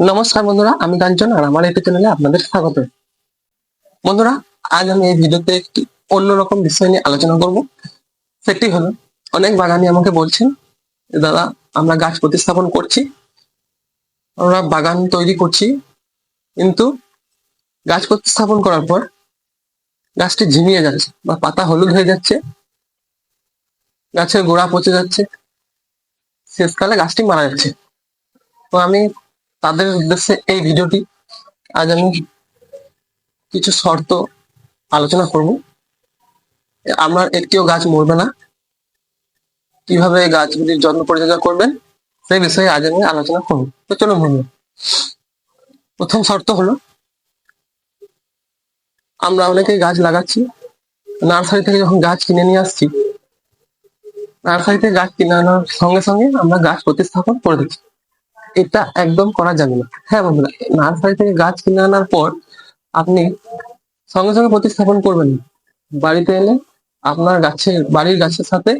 নমস্কার বন্ধুরা, আমি কাঞ্চন আর আমার ইউটিউব চ্যানেলে আপনাদের স্বাগত। বন্ধুরা, আজ আমি এই ভিডিওতে একটি অন্যরকম বিষয় নিয়ে আলোচনা করব। সেটি হলো, অনেক বাগানি আমাকে বলছেন, দাদা, আমরা গাছ প্রতিস্থাপন করছি, আমরা বাগান তৈরি করছি, কিন্তু গাছ প্রতিস্থাপন করার পর গাছটি ঝিমিয়ে যাচ্ছে বা পাতা হলুদ হয়ে যাচ্ছে, গাছের গোড়া পচে যাচ্ছে, শেষকালে গাছটি মারা যাচ্ছে। তো আমি তাদের উদ্দেশ্যে এই ভিডিওটি আজ আমি কিছু শর্ত আলোচনা করব। আপনার একটিও গাছ মরবে না। কীভাবে গাছগুলির যত্ন পরিচর্যা করবেন, সেই বিষয়ে আজ আমি আলোচনা করব। তো চলুন বন্ধু, প্রথম শর্ত হলো, আমরা অনেকেই গাছ লাগাচ্ছি। নার্সারি থেকে যখন গাছ কিনে নিয়ে আসছি নার্সারি থেকে গাছ কিনে আনার সঙ্গে সঙ্গে আমরা গাছ প্রতিস্থাপন করে দিচ্ছি। এটা একদম করা যাবে না। হ্যাঁ বন্ধুরা, নার্সারি থেকে গাছ কিনে আনার পর আপনি সঙ্গে সঙ্গে প্রতিস্থাপন করবেন বাড়িতে এলে আপনার গাছের, বাড়ির গাছের সাথে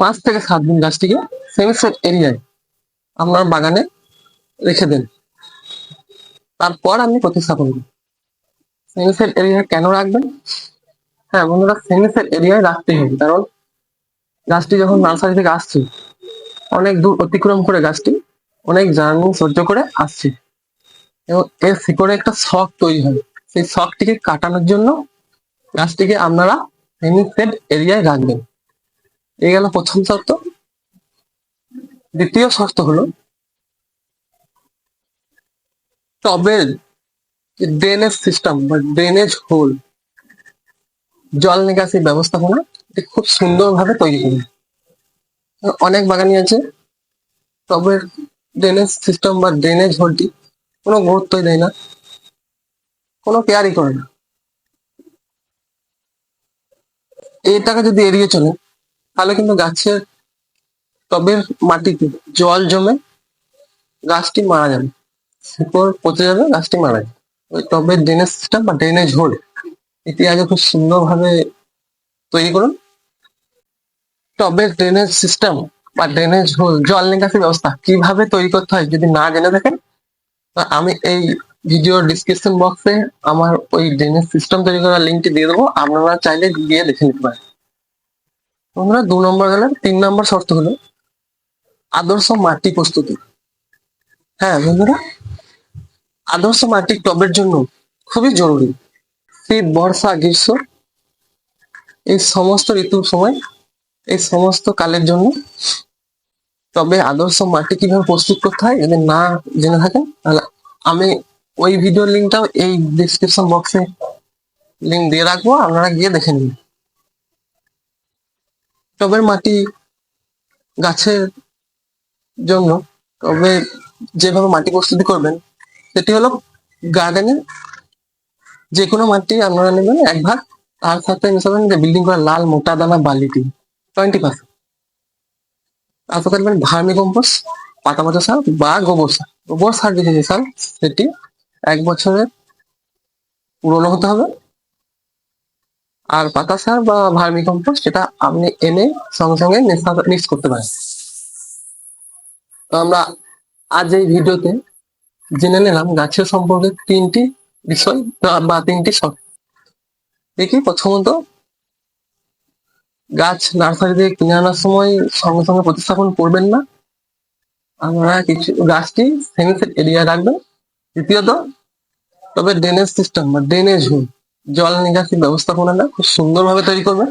পাঁচ থেকে সাত দিন গাছটিকে সেমিসেট এরিয়ায় আপনার বাগানে রেখে দেন। তারপর আপনি প্রতিস্থাপন করুন। সেমিসেট এরিয়া কেন রাখবেন? হ্যাঁ বন্ধুরা সেমিসেট এরিয়ায় রাখতেই হবে। কারণ গাছটি যখন নার্সারি থেকে আসছে অনেক দূর অতিক্রম করে গাছটি, অনেক জার্নি সহ্য করে আসছে। এবং এর শিকড়ে একটা শখ তৈরি হয়। সেই শখটিকে কাটানোর জন্য গাছটিকে আপনারা সেমিসেড এরিয়ায় রাখবেন। এই গেল প্রথম শর্ত। দ্বিতীয় শর্ত হলো, টবের ড্রেনেজ সিস্টেম বা ড্রেনেজ হোল জল নিকাশি ব্যবস্থাপনা খুব সুন্দরভাবে তৈরি করুন। অনেক বাগানি আছে। তবে ড্রেনেজ সিস্টেম বা ড্রেনেজ হোলটি কোনো গুরুত্বই দেয় না। কোনো কেয়ারই করে না। এটাকে যদি এড়িয়ে চলে, তাহলে কিন্তু গাছের টবের মাটিতে জল জমে গাছটি মারা যাবে। শিকড় পচে যাবে, গাছটি মারা যাবে। ওই টবের ড্রেনেজ সিস্টেম বা ড্রেনেজ হোল এটি আগে খুব সুন্দরভাবে তৈরি করুন। টবের ড্রেনেজ সিস্টেম বা ড্রেনেজ হোল জল নিকাশি ব্যবস্থা কীভাবে তৈরি করতে হয় যদি না জেনে থাকেন, তো আমি এই ভিডিওর ডিসক্রিপশন বক্সে আমার ওই ড্রেনেজ সিস্টেম তৈরি করার লিঙ্কটি দিয়ে দেবো। আপনারা চাইলে গিয়ে দেখে নিতে পারেন। বন্ধুরা, দু নম্বর গেলে তিন নম্বর শর্ত হলো আদর্শ মাটি প্রস্তুতি। হ্যাঁ বন্ধুরা, আদর্শ মাটি টবের জন্য খুবই জরুরি। শীত, বর্ষা, গ্রীষ্ম, এই সমস্ত ঋতুর সময় এই সমস্ত কালের জন্য। তবে আদর্শ মাটি কীভাবে প্রস্তুত করতে হয়, যদি না জেনে থাকেন, তাহলে আমি ওই ভিডিওর লিঙ্কটাও এই ডিসক্রিপশন বক্সে লিঙ্ক দিয়ে রাখব, আপনারা গিয়ে দেখে নিন। টবের মাটি গাছের জন্য, তবে যেভাবে মাটি প্রস্তুতি করবেন, সেটি হলো গার্ডেনে যে কোনো মাটি আপনারা নেবেন এক ভাগ, তার সাথে যে বিল্ডিং করা লাল মোটা দানা বালিটি। টোয়েন্টি পার্সেন্ট তার সাথে নেবেন ভার্মি কম্পোস্ট পাতা পচা সার বা গোবর সার গোবর সার যদি মেশান সেটি এক বছরের পুরনো হতে হবে। আর পাতা সার বা ভার্মি কম্পোস্ট সেটা আপনি এনে সঙ্গে সঙ্গে মিক্স করতে পারেন। তো আমরা আজ এই ভিডিওতে জেনে নিলাম গাছের সম্পর্কে তিনটি বিষয় বা- তিনটি শর্ত দেখি প্রথমত গাছ নার্সারি থেকে কিনে আনার সময় সঙ্গে সঙ্গে প্রতিস্থাপন করবেন না। আমরা কিছু গাছটি সেমিসেট এরিয়া রাখবেন। দ্বিতীয়ত, তবে ড্রেনেজ সিস্টেম বা ড্রেনেজ হোল জল নিকাশি ব্যবস্থাপনাটা খুব সুন্দরভাবে তৈরি করবেন।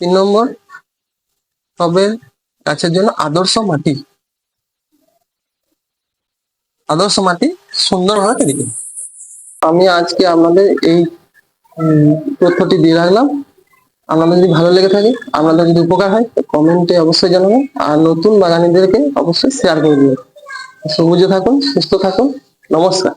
তিন নম্বর, তবে গাছের জন্য আদর্শ মাটি আদর্শ মাটি সুন্দরভাবে তৈরি করবেন আমি আজকে আপনাদের এই তথ্যটি দিয়ে রাখলাম। আপনাদের যদি ভালো লেগে থাকে আপনাদের যদি উপকার হয় কমেন্টে অবশ্যই জানাবেন। আর নতুন বাগানীদেরকে অবশ্যই শেয়ার করে দিবেন। সবুজে থাকুন, সুস্থ থাকুন। নমস্কার।